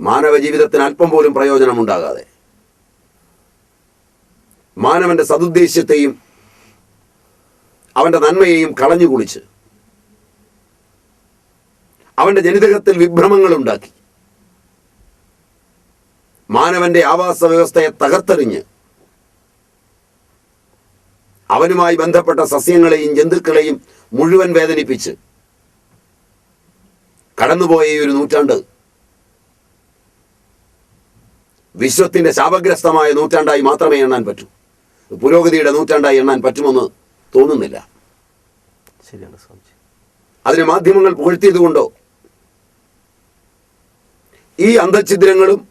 മാനവ ജീവിതത്തിന് അല്പം പോലും പ്രയോജനമുണ്ടാകാതെ. മാനവന്റെ സതുദ്ദേശ്യത്തെയും അവന്റെ നന്മയെയും കളഞ്ഞു കുളിച്ച് അവന്റെ ജനിതകത്തിൽ വിഭ്രമങ്ങൾ ഉണ്ടാക്കി മാനവന്റെ ആവാസ വ്യവസ്ഥയെ തകർത്തെറിഞ്ഞ് അവനുമായി ബന്ധപ്പെട്ട സസ്യങ്ങളെയും ജന്തുക്കളെയും മുഴുവൻ വേദനിപ്പിച്ച് കടന്നുപോയ ഒരു നൂറ്റാണ്ട് വിശ്വത്തിന്റെ ശാപഗ്രസ്തമായ നൂറ്റാണ്ടായി മാത്രമേ എണ്ണാൻ പറ്റൂ. പുരോഗതിയുടെ നൂറ്റാണ്ടായി എണ്ണാൻ പറ്റുമെന്ന് തോന്നുന്നില്ല. ശരിയാണ് സ്വാമിജി. അതിന് മാധ്യമങ്ങൾ പുകഴ്ത്തിയതുകൊണ്ടോ ഈ അന്തഛിദ്രങ്ങളും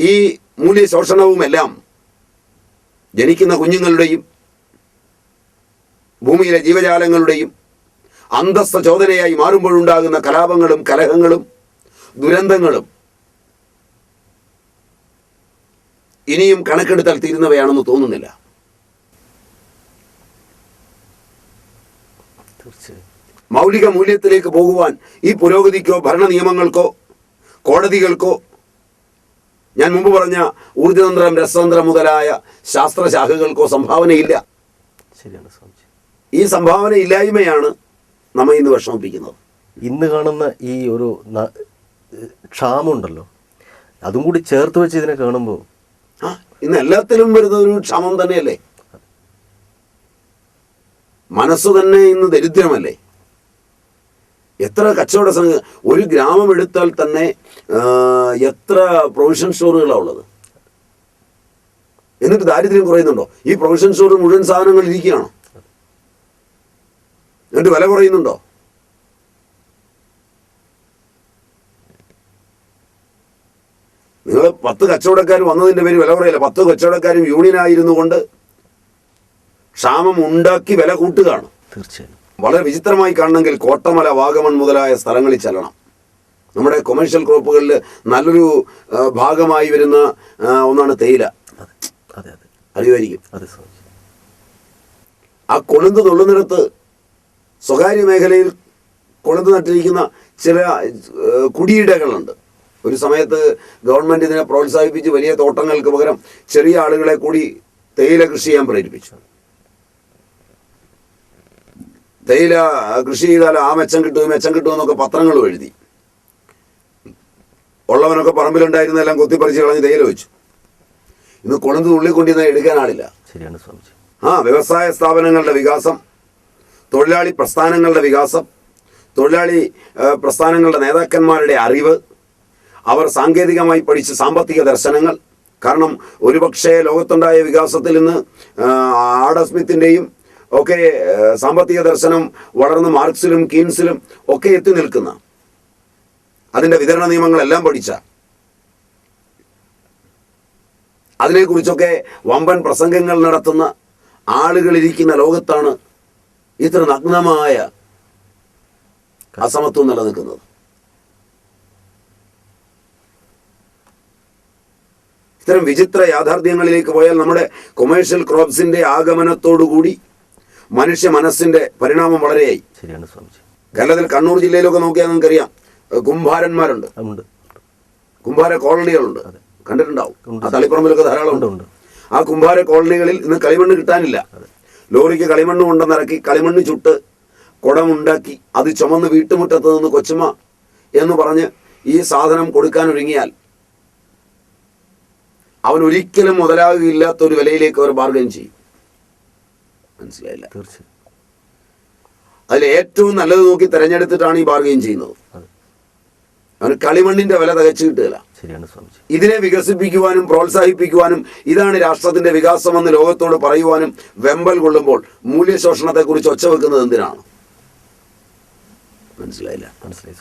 ഈ മൂല്യശോഷണവുമെല്ലാം ജനിക്കുന്ന കുഞ്ഞുങ്ങളുടെയും ഭൂമിയിലെ ജീവജാലങ്ങളുടെയും അന്തസ്ഥ ചോദനയായി മാറുമ്പോഴുണ്ടാകുന്ന കലാപങ്ങളും കലഹങ്ങളും ദുരന്തങ്ങളും ഇനിയും കണക്കെടുത്താൽ തീരുന്നവയാണെന്ന് തോന്നുന്നില്ല. മൗലിക മൂല്യത്തിലേക്ക് പോകുവാൻ ഈ പുരോഗതിക്കോ ഭരണ നിയമങ്ങൾക്കോ കോടതികൾക്കോ ഞാൻ മുമ്പ് പറഞ്ഞ ഊർജതന്ത്രം രസതന്ത്രം മുതലായ ശാസ്ത്രശാഖകൾക്കോ സംഭാവനയില്ല. ഈ സംഭാവന ഇല്ലായ്മയാണ് നമ്മെ ഇന്ന് വിഷമിപ്പിക്കുന്നത്. ഇന്ന് കാണുന്ന ഈ ഒരു ക്ഷാമുണ്ടല്ലോ അതും കൂടി ചേർത്ത് വെച്ച് ഇതിനെ കാണുമ്പോൾ ഇന്ന് എല്ലാത്തിലും വരുന്ന ഒരു ക്ഷമം തന്നെയല്ലേ? മനസ്സ് തന്നെ ഇന്ന് ദരിദ്രമല്ലേ? എത്ര കച്ചവട സംഘ ഒരു ഗ്രാമം എടുത്താൽ തന്നെ എത്ര പ്രൊവിഷൻ സ്റ്റോറുകളാണ് ഉള്ളത്? എന്നിട്ട് ദാരിദ്ര്യം കുറയുന്നുണ്ടോ? ഈ പ്രൊവിഷൻ സ്റ്റോറിൽ മുഴുവൻ സാധനങ്ങൾ ഇരിക്കുകയാണോ? എന്നിട്ട് വില കുറയുന്നുണ്ടോ? പത്ത് കച്ചവടക്കാർ വന്നതിന്റെ പേര് വില കുറയില്ല. പത്ത് കച്ചവടക്കാരും യൂണിയനായിരുന്നു കൊണ്ട് ക്ഷാമം ഉണ്ടാക്കി വില കൂട്ടുകയാണ്. തീർച്ചയായും. വളരെ വിചിത്രമായി കാണണമെങ്കിൽ കോട്ടമല വാഗമൺ മുതലായ സ്ഥലങ്ങളിൽ ചെല്ലണം. നമ്മുടെ കൊമേഴ്ഷ്യൽ ക്രോപ്പുകളിൽ നല്ലൊരു ഭാഗമായി വരുന്ന ഒന്നാണ് തേയില. അറിയുമായിരിക്കും. ആ കൊളുന്ത് തൊള്ളുന്നിടത്ത് സ്വകാര്യ മേഖലയിൽ കൊളുന്ത് നട്ടിരിക്കുന്ന ചില കുടിയിടകളുണ്ട്. ഒരു സമയത്ത് ഗവൺമെന്റ് ഇതിനെ പ്രോത്സാഹിപ്പിച്ച് വലിയ തോട്ടങ്ങൾക്ക് പകരം ചെറിയ ആളുകളെ കൂടി തേയില കൃഷി ചെയ്യാൻ പ്രേരിപ്പിച്ചു. തേയില കൃഷി ചെയ്താൽ ആ മെച്ചം കിട്ടും മെച്ചം കിട്ടും എന്നൊക്കെ പത്രങ്ങൾ എഴുതി. ഉള്ളവനൊക്കെ പറമ്പിലുണ്ടായിരുന്നെല്ലാം കൊത്തിപ്പറിച്ച് കളഞ്ഞ് തേയില വെച്ചു. ഇന്ന് കൊളുന്ത് തുള്ളിക്കൊണ്ടിരുന്ന എടുക്കാൻ ആളില്ല. ശരിയാണ് സ്വാമിജി. ആ വ്യവസായ സ്ഥാപനങ്ങളുടെ വികാസം തൊഴിലാളി പ്രസ്ഥാനങ്ങളുടെ വികാസം തൊഴിലാളി പ്രസ്ഥാനങ്ങളുടെ നേതാക്കന്മാരുടെ അറിവ് അവർ സാങ്കേതികമായി പഠിച്ച സാമ്പത്തിക ദർശനങ്ങൾ. കാരണം ഒരുപക്ഷെ ലോകത്തുണ്ടായ വികാസത്തിൽ നിന്ന് ആഡസ്മിത്തിന്റെയും ഒക്കെ സാമ്പത്തിക ദർശനം വളർന്ന് മാർക്സിലും കീൻസിലും ഒക്കെ എത്തി നിൽക്കുന്ന. അതിന്റെ വിതരണ നിയമങ്ങളെല്ലാം പഠിച്ച. അതിനെക്കുറിച്ചൊക്കെ വമ്പൻ പ്രസംഗങ്ങൾ നടത്തുന്ന ആളുകളിരിക്കുന്ന ലോകത്താണ് ഇത്ര നഗ്നമായ അസമത്വം നിലനിൽക്കുന്നത്. ഇത്തരം വിചിത്ര യാഥാർത്ഥ്യങ്ങളിലേക്ക് പോയാൽ നമ്മുടെ കൊമേഴ്ഷ്യൽ ക്രോപ്സിന്റെ ആഗമനത്തോടുകൂടി മനുഷ്യ മനസ്സിന്റെ പരിണാമം വളരെയായി. ശരിയാണ് സ്വാമിജി. കേരളത്തിൽ കണ്ണൂർ ജില്ലയിലൊക്കെ നോക്കിയാൽ നിങ്ങൾക്കറിയാം അറിയാം കുംഭാരന്മാരുണ്ട്. കുംഭാര കോളനികളുണ്ട്. കണ്ടിട്ടുണ്ടാവും. ആ തളിപ്പറമ്പിലൊക്കെ ധാരാളം ഉണ്ട്. ആ കുംഭാര കോളനികളിൽ ഇന്ന് കളിമണ്ണ് കിട്ടാനില്ല. ലോറിക്ക് കളിമണ്ണ് കൊണ്ടുവന്നിറക്കി കളിമണ്ണ് ചുട്ട് കുടമുണ്ടാക്കി അത് ചുമന്ന് വീട്ടുമുറ്റത്ത് നിന്ന് കൊച്ചുമ എന്ന് പറഞ്ഞ് ഈ സാധനം കൊടുക്കാൻ ഒരുങ്ങിയാൽ അവൻ ഒരിക്കലും മുതലാകുകയില്ലാത്ത ഒരു വിലയിലേക്ക് അവർ ബാർഗൻ ചെയ്യും. മനസ്സിലായില്ല? തീർച്ചയായും. അതിൽ ഏറ്റവും നല്ലത് നോക്കി തെരഞ്ഞെടുത്തിട്ടാണ് ഈ ബാർഗെയിൻ ചെയ്യുന്നത്. അവൻ അവന് കളിമണ്ണിന്റെ വില തകച്ചു കിട്ടുകയില്ല. ഇതിനെ വികസിപ്പിക്കുവാനും പ്രോത്സാഹിപ്പിക്കുവാനും ഇതാണ് രാഷ്ട്രത്തിന്റെ വികാസമെന്ന് ലോകത്തോട് പറയുവാനും വെമ്പൽ കൊള്ളുമ്പോൾ മൂല്യശോഷണത്തെക്കുറിച്ച് ഒച്ച വെക്കുന്നത് എന്തിനാണ്? മനസ്സിലായില്ല? മനസ്സിലായി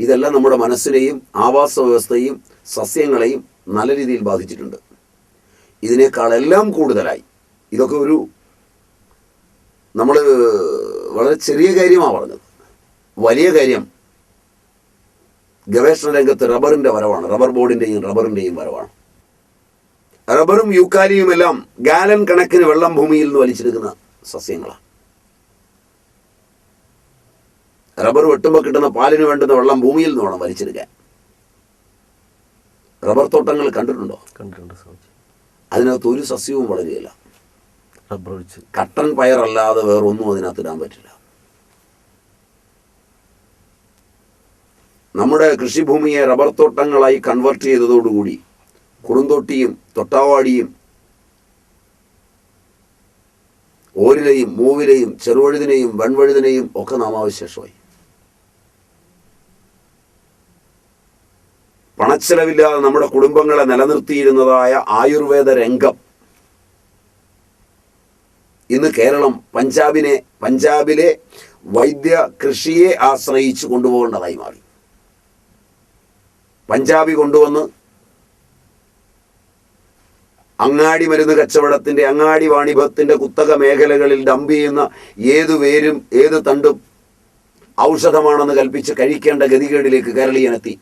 ഇതെല്ലാം നമ്മുടെ മനസ്സിനെയും ആവാസ വ്യവസ്ഥയും സസ്യങ്ങളെയും നല്ല രീതിയിൽ ബാധിച്ചിട്ടുണ്ട്. ഇതിനേക്കാളെല്ലാം കൂടുതലായി. ഇതൊക്കെ ഒരു നമ്മൾ വളരെ ചെറിയ കാര്യമാണ് പറഞ്ഞത്. വലിയ കാര്യം ഗവേഷണ രംഗത്ത് റബ്ബറിന്റെ വരവാണ്. റബ്ബർ ബോർഡിന്റെയും റബ്ബറിന്റെയും വരവാണ്. റബ്ബറും യൂക്കാലിയും എല്ലാം ഗാലൻ കണക്കിന് വെള്ളം ഭൂമിയിൽ നിന്ന് വലിച്ചെടുക്കുന്ന സസ്യങ്ങളാണ്. റബ്ബർ വെട്ടുമ്പോൾ കിട്ടുന്ന പാലിന് വേണ്ടുന്ന വെള്ളം ഭൂമിയിൽ നിന്ന് വേണം വലിച്ചെടുക്കാൻ റബ്ബർ തോട്ടങ്ങൾ കണ്ടിട്ടുണ്ടോ? കണ്ടിട്ടുണ്ട് അതിനകത്ത് ഒരു സസ്യവും വളരുകയില്ല. റബ്ബർ വെച്ച് കട്ടൻ പയറല്ലാതെ വേറൊന്നും അതിനകത്ത് ഇടാൻ പറ്റില്ല. നമ്മുടെ കൃഷിഭൂമിയെ റബ്ബർ തോട്ടങ്ങളായി കൺവെർട്ട് ചെയ്തതോടുകൂടി കുറുന്തോട്ടിയും തൊട്ടാവാടിയും ഓരിലെയും മൂവിലെയും ചെറുവഴുതിനെയും വെൺവഴുതിനെയും ഒക്കെ നാമാവിശേഷമായി. പണച്ചെലവില്ലാതെ നമ്മുടെ കുടുംബങ്ങളെ നിലനിർത്തിയിരുന്നതായ ആയുർവേദ രംഗം. ഇന്ന് കേരളം പഞ്ചാബിനെ പഞ്ചാബിലെ വൈദ്യ കൃഷിയെ ആശ്രയിച്ച് കൊണ്ടുപോകേണ്ടതായി മാറി. പഞ്ചാബി കൊണ്ടുവന്ന് അങ്ങാടി മരുന്ന് കച്ചവടത്തിന്റെ അങ്ങാടി വാണിഭത്തിന്റെ കുത്തക മേഖലകളിൽ ഡംപ് ചെയ്യുന്ന ഏതു വേരും ഏത് തണ്ടും ഔഷധമാണെന്ന് കൽപ്പിച്ച് കഴിക്കേണ്ട ഗതികേടിലേക്ക് കേരളീയനെത്തി